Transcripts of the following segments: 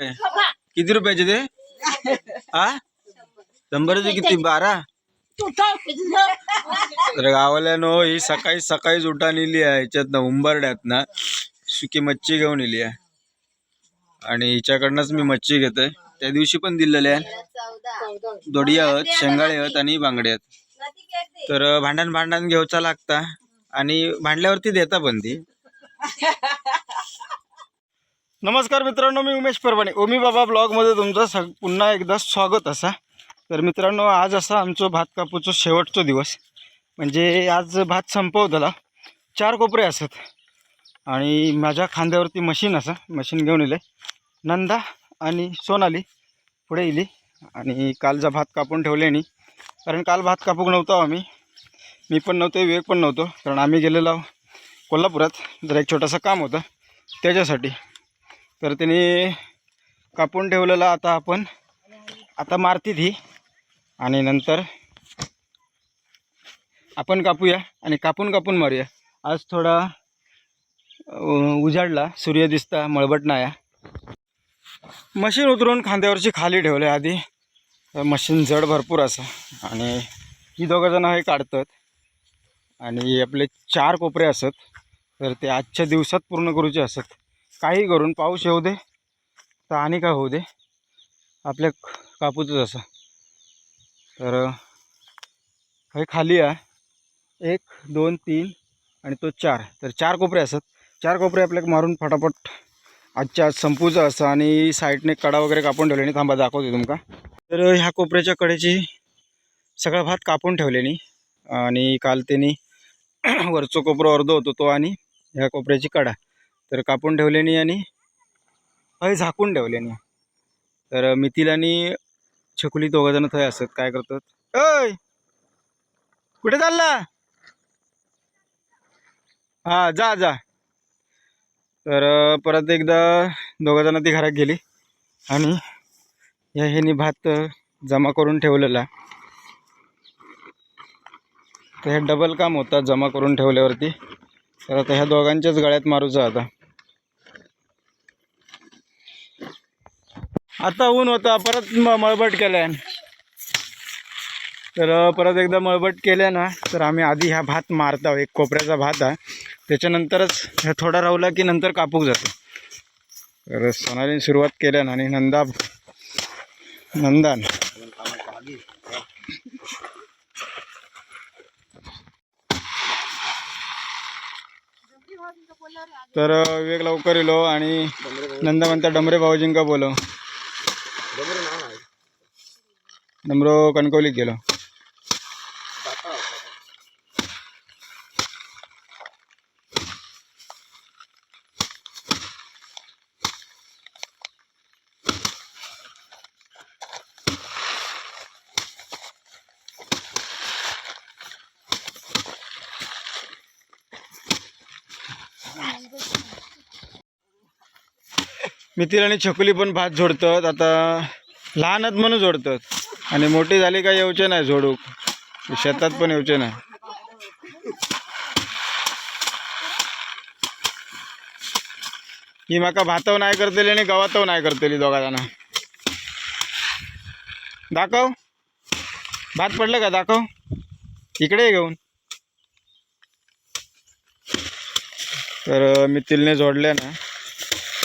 किती रुपयाचे ते? हा शंभरचे किती? बारा? तर गावाल्यानो ही सकाळी सकाळीच उठा नेली आहे. ह्याच्यात ना उंबरड्यात ना सुकी मच्छी घेऊन येली आहे. आणि हिच्याकडनंच मी मच्छी घेतोय. त्या दिवशी पण दिलेल्या आहे दोडी आहेत. शेंगाळे आहेत आणि बांगडे आहेत तर भांडण भांडण घेऊचा लागता. आणि भांडल्यावरती देता पण ती. नमस्कार मित्रांनो मी उमेश परवाने ओमी बाबा ब्लॉगमध्ये तुमचं सग पुन्हा एकदा स्वागत असा. तर मित्रांनो आज असा आमचं भात कापूचं शेवटचा दिवस. म्हणजे आज भात संपवताला. चार कोपरे असत. आणि माझ्या खांद्यावरती मशीन असं. मशीन घेऊन येले नंदा आणि सोनाली पुढे येली आणि कालचा भात कापून ठेवले नाही. कारण काल भात कापूक नव्हतो आम्ही. मी पण नव्हतो विवेक पण नव्हतो. कारण आम्ही गेलेलो कोल्हापुरात. जरा एक छोटंसं काम होतं. त्याच्यासाठी. तर त्याने कापून ठेवलेलं आता आपण आता मारतीत ही. आणि नंतर आपण कापूया आणि कापून कापून मारूया. आज थोडा उजाडला सूर्य दिसता मळबट नाया. मशीन उतरून खांद्यावरची खाली ठेवले आधी. मशीन जड भरपूर असं. आणि ही दोघंजणं हे काढतात. आणि आपले चार कोपरे असत. तर ते आजच्या दिवसात पूर्ण करूचे असत. काही करून पाऊस येऊ दे तर आणि काय होऊ दे. आपल्या कापूचंच असं. तर हे खाली आहे. एक दोन तीन आणि तो चार. तर चार कोपरे असत चार कोपरे आपल्याला मारून फटाफट आजच्या आज संपूचं असं आणि साईडने कडा वगैरे कापून ठेवले थांबा दाखवते तुमका तर ह्या कोपऱ्याच्या कडेची सगळा भात कापून ठेवलेली. आणि काल त्यांनी वरचं कोपरा अर्ध होतो तो आणि ह्या कोपऱ्याची कडा. तर कापून ठेवल्यानी आणि हय झाकून ठेवल्यानी. तर मिथिल आणि छकुली दोघंजणं थंय असत काय करतात? अय कुठे चालला? हा जा जा. तर परत एकदा दोघंजणं ती घरात गेली आणि या ह्यानी भात जमा करून ठेवलेला. तर हे डबल काम होतं जमा करून ठेवल्यावरती. तर आता ह्या दोघांच्याच गळ्यात मारूचं आता. आता ऊन होता परत म मळबट केल्या. तर परत एकदा मळबट केल्या ना तर आम्ही आधी ह्या भात मारतो एक कोपऱ्याचा भात आहे. त्याच्यानंतरच हे थोडा राहला की नंतर कापूक जातो. तर सोनालीने सुरुवात केल्या ना आणि नंदा नंदान. तर वेग विवेक लवकर येलो आणि नंदा म्हणता डमरे भाऊजींका बोलव. डमरो कणकवलीत गेलो. मिथिल आणि छकुली पण भात जोडतात. आता लहान म्हणून जोडतात. आणि मोठी झाली काय येऊचे नाही झोडूक शेतात पण येऊचे नाही. ही माका भातव नाही करतली आणि गवातव नाही करतली दोघा जण. दाखव. भात पडलं का? दाखव. इकडे घेऊन. तर मी तिलने जोडले ना.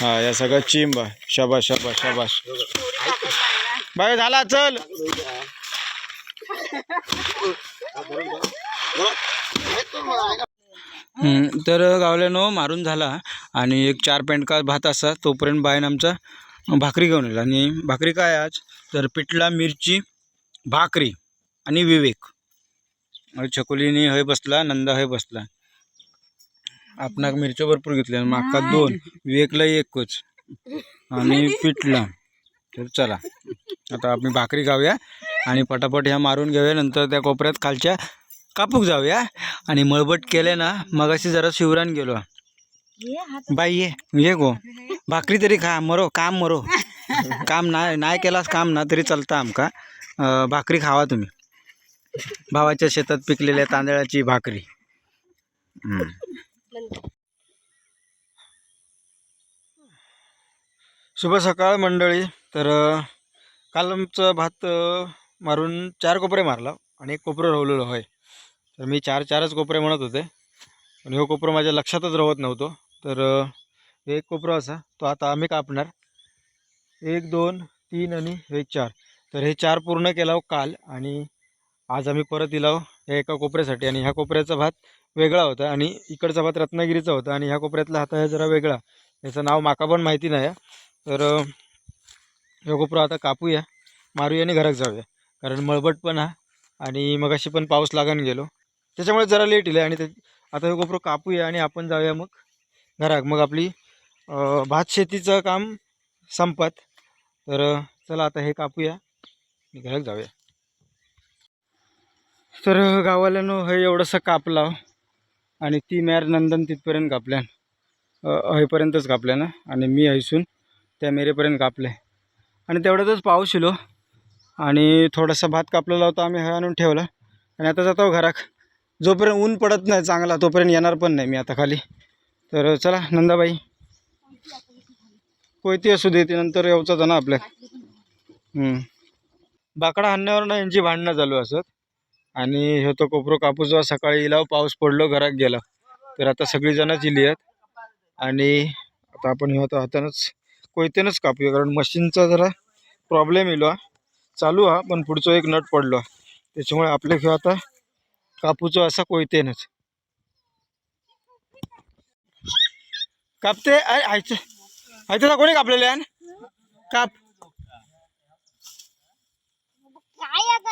हा या सगळं चिंब. शबा शबा शबाश बाय झाला चल. हम्म, तर गावल्यानं मारून झाला. आणि एक चार पॅन्ट का भात असा तोपर्यंत बायन आमचा भाकरी घेऊन येईल आणि भाकरी काय आज? तर पिठला मिरची भाकरी आणि विवेक. छकुलीने हय बसला नंदा हय बसला. आपणाक मिरच्या भरपूर घेतल्या माका दोन. विवेकला एकच. आणि पिठला. तर चला आता आपण भाकरी खाऊया आणि पटापट ह्या मारून घेऊया नंतर त्या कोपऱ्यात खालच्या कापूक जाऊया. आणि मळबट केले ना मगाशी जरा शिवरान गेलो. बाई ये ये गो. भाकरी तरी खा मरो काम मरो. काम नाही नाही केलास काम ना तरी चालतं आमका. भाकरी खावा तुम्ही. भावाच्या शेतात पिकलेल्या तांदळाची भाकरी. शुभ सकाळ मंडळी. तर काल आमचं भात मारून चार कोपरे मारला आणि एक कोपरं राहिलेलं होय. तर मी चार चारच कोपरे म्हणत होते. पण हे कोपरं माझ्या लक्षातच राहत नव्हतो. तर एक कोपरा असा तो आता आम्ही कापणार. एक दोन तीन आणि हे चार. तर हे चार पूर्ण केला हो काल आणि आज आम्ही परत इलाव या एका कोपऱ्यासाठी. आणि ह्या कोपऱ्याचा भात वेगळा होता आणि इकडचा भात रत्नागिरीचा होता आणि ह्या कोपऱ्यातला हात आहे जरा वेगळा. याचं नाव माका पण माहिती नाही. आहे. तर अ, आता कापूया मारूया आणि घरात जाऊया. कारण मळबट पण हा आणि मगाशी पण पाऊस लागून गेलो. त्याच्यामुळे जरा लेट येईल आणि ते आता हे कापूया आणि आपण जाऊया मग घरात. मग आपली भात शेतीचं काम संपत. तर चला आता हे कापूया आणि घरात जाऊया. तर गावाल्यानं हे एवढंसं कापला आणि ती मॅर नंदन तिथपर्यंत कापल्यान अ, कापल्या कापल्यानं आणि मी हैसून त्या मेरेपर्यंत कापले आणि तेवढ्यातच पाऊस शिलो. आणि थोडासा भात कापलेला होता आम्ही हे आणून ठेवला. आणि आता जातो घराक. जोपर्यंत ऊन पडत नाही चांगला तोपर्यंत येणार पण नाही मी आता खाली. तर चला नंदाबाई. कोयती असू दे ती नंतर येऊचा ना आपल्या. बाकडा हाणण्यावर ना यांची भांडणं चालू असत. आणि हे तो कोपरो कापूस जेव्हा सकाळी इलाव पाऊस पडलो घरात गेला. तर आता सगळीजणच इली आहेत. आणि आता आपण हे होता हातानंच कोयतेनंच कापूया कारण मशीनचा जरा प्रॉब्लेम येलो हा. चालू हा पण पुढचं एक नट पडलो. हा. त्याच्यामुळे आपले घेऊ आता कापूचं असा कोयतेनच. कापते? आय आयचं आयचं कोणी कापलेले आहे? काप.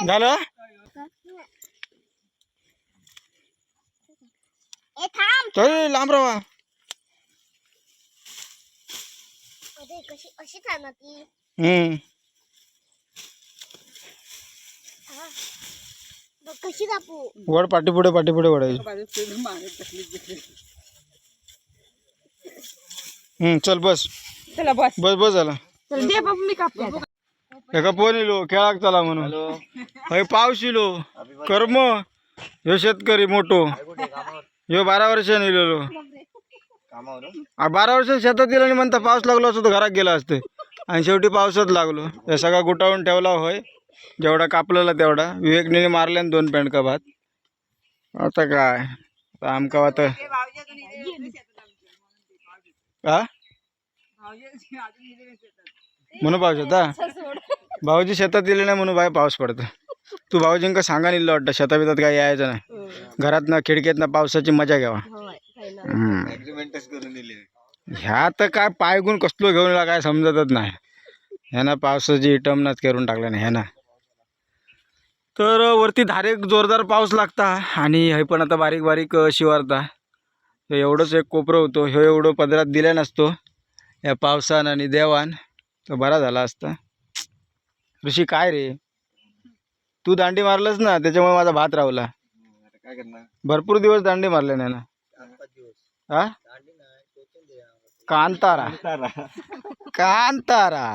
झालं? लांब राहा. कशी अशी थांब ती? हम्म. हा. बघ कशी कापू वड पाठीपुढे पाठीपुढे वडायची हम्म चल बस. चला बस. बस बस झाला. चल दे बाबा मी कापते आता. एका फोन इलो खेळाक चला म्हणून. हय पाऊस इलो. कर्म. ह्यो शेतकरी मोठो. ह्यो बारा वर्षाने इलेलो. बारा वर्ष शेतात गेला आणि म्हणता पाऊस लागलो असतो तर घरात गेला असते. आणि शेवटी पावसात लागलो. हे सगळा गुटाळून ठेवला होय. जेवढा कापलेला तेवढा. विवेकने मारल्या न दोन पेंडका भात. आता काय? आता आमका आता का म्हणून पाऊस होता भाऊजी शेतात. दिले नाही म्हणून बाय पाऊस पडतो. तू भाऊजींका सांगा निलं वाटतं. शेता बितात काय यायचं नाही. घरात ना खिडकीत ना पावसाची मजा घ्यावा. ह्या तर काय पायगुण कसलो घेऊन काय समजतच नाही. ह्यानं पावसाची इटमनाच करून टाकल्या नाही ह्यानं तर वरती धारेक जोरदार पाऊस लागता आणि हे पण आता बारीक बारीक शिवारता. हे एवढंच एक कोपरं होतो ह्यो एवढं पदरात दिल्या नसतो. या पावसान आणि देवान तर बरा झाला असता. ऋषी काय रे? तू दांडी मारलंस ना त्याच्यामुळे माझा भात रावला. भरपूर दिवस दांडी मारले नाही ना. ah kantara. Kantara. Kantara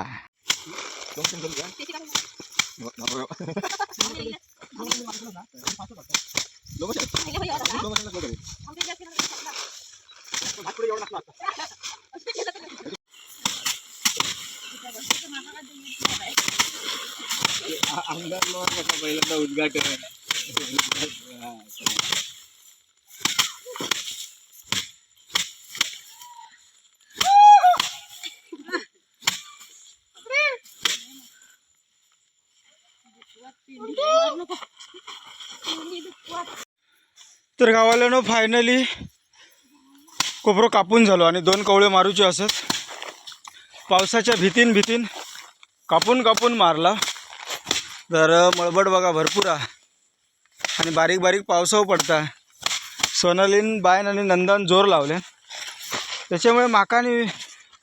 तर गावाला फायनली कोपरो कापून झालो आणि दोन कवळे मारूचे असत. पावसाच्या भीतीन भीतीन कापून कापून मारला. तर मळबड बघा भरपूर आहे. आणि बारीक बारीक पावसाव पडता. सोनालीन बायन आणि नंदन जोर लावले. त्याच्यामुळे माकाने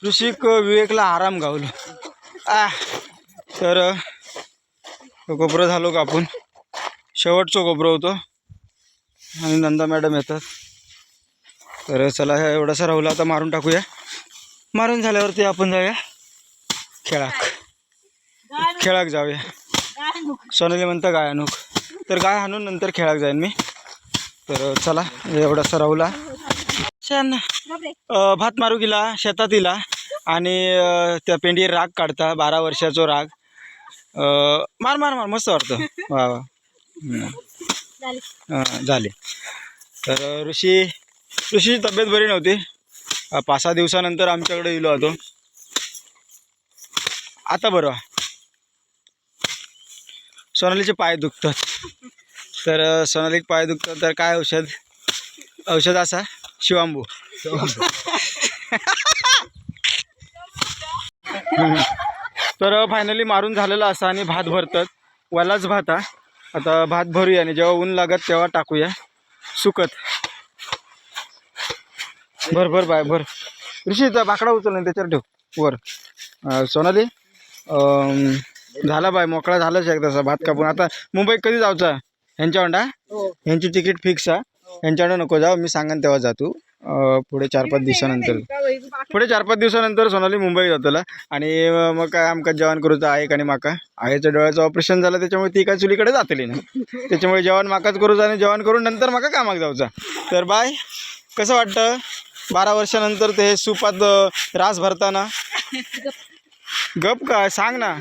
ऋषिक विवेकला आराम गावलो. आ तर कोपरं झालो कापून. शेवटचं कोपरं होतो. आणि नंदा मॅडम येतात. तर चला एवढासा राहुला आता मारून टाकूया. मारून झाल्यावरती आपण जाऊया. खेळाक. खेळाक जाऊया. सोनाली म्हणतं गाय आणूक तर गाय आणून नंतर खेळाक जाईन मी. तर चला एवढासा राहुला. छान. भात मारू गेला शेतात इला. आणि त्या पेंडी राग काढता बारा वर्षाचा राग. मार मार मार मस्त वाटतं. वा वा. झाली. तर ऋषी ऋषीची तब्येत बरी नव्हती. पाच सहा दिवसानंतर आमच्याकडे इलो होतो आता बरं. सोनालीचे पाय दुखतात. तर सोनालीचे पाय दुखतात तर काय औषध? औषध असा शिवांबू. तर फायनली मारून झालेला असा आणि भात भरतात. वलाच भात हा. आता भात भरूया आणि जेव्हा ऊन लागत तेव्हा टाकूया. सुकत. भर भर बाय भर. ऋषी बाकडा उचल नाही त्याच्यावर ठेव. वर. सोनाली झाला बाय मोकळा झालाच एकदाचा भात कापून. आता मुंबईत कधी जायचा ह्यांच्या अंडा ह्यांची तिकीट फिक्स आहे ह्यांच्या अंडा नको जाऊ मी सांगन तेव्हा जा तू अं, पुढे चार पाच दिवसानंतर. पुढे चार पाच दिवसानंतर सोनाली मुंबई जातला. आणि मग काय आमका जेवण करूचं आहे आणि माका? आईच्या डोळ्याचं ऑपरेशन झालं त्याच्यामुळे ती काय चुलीकडे जातली ना त्याच्यामुळे जेवण माकाच करूचा आणि जेवण करून नंतर माका कामाक जाऊचा. तर बाय कसं वाटतं? बारा वर्षानंतर ते सुपात रास भरताना? गप काय सांग ना.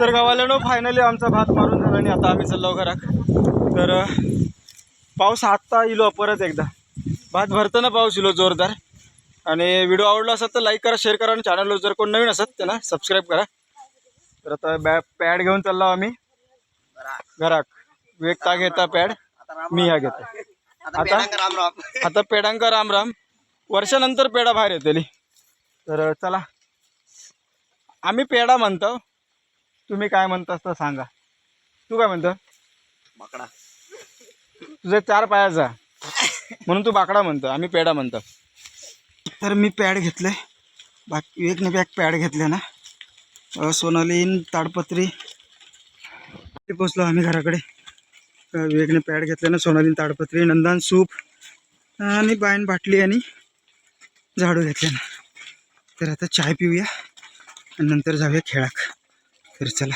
तर गावाला फायनली आमचा भात मारून झाला आणि आता आम्ही चाललो घरात. तर पाऊस आत्ता इलो परत एकदा. भात भरताना पाऊस इलो जोरदार. आणि व्हिडिओ आवडला असेल तर लाईक करा शेअर करा आणि चॅनलवर जर कोण नवीन असत त्यांना सबस्क्राईब करा. तर आता बॅ पॅड घेऊन चाललो आम्ही. घरात वेग ता घेता पॅड मी ह्या घेतो. आता आता? पेडांका राम राम. वर्षानंतर पेढा बाहेर येतली. तर चला. आम्ही पेढा म्हणतो. तुम्ही काय म्हणतास तर सांगा. तू काय म्हणतो? बाकडा तुझा चार पायाचा म्हणून तू बाकडा म्हणतो आम्ही पेढा म्हणतो. तर मी पॅड घेतलं आहे बाकी एक बॅग पॅड घेतले ना. सोनालीन ताडपत्री. पोचलो आम्ही घराकडे. वेगने विवेकने पॅड घेतले ना सोनालीन ताडपत्री नंदान सूप आणि बायन बाटली आणि झाडू घेतले ना. तर आता चाय पिऊया आणि नंतर जाऊया खेळाक. तर चला.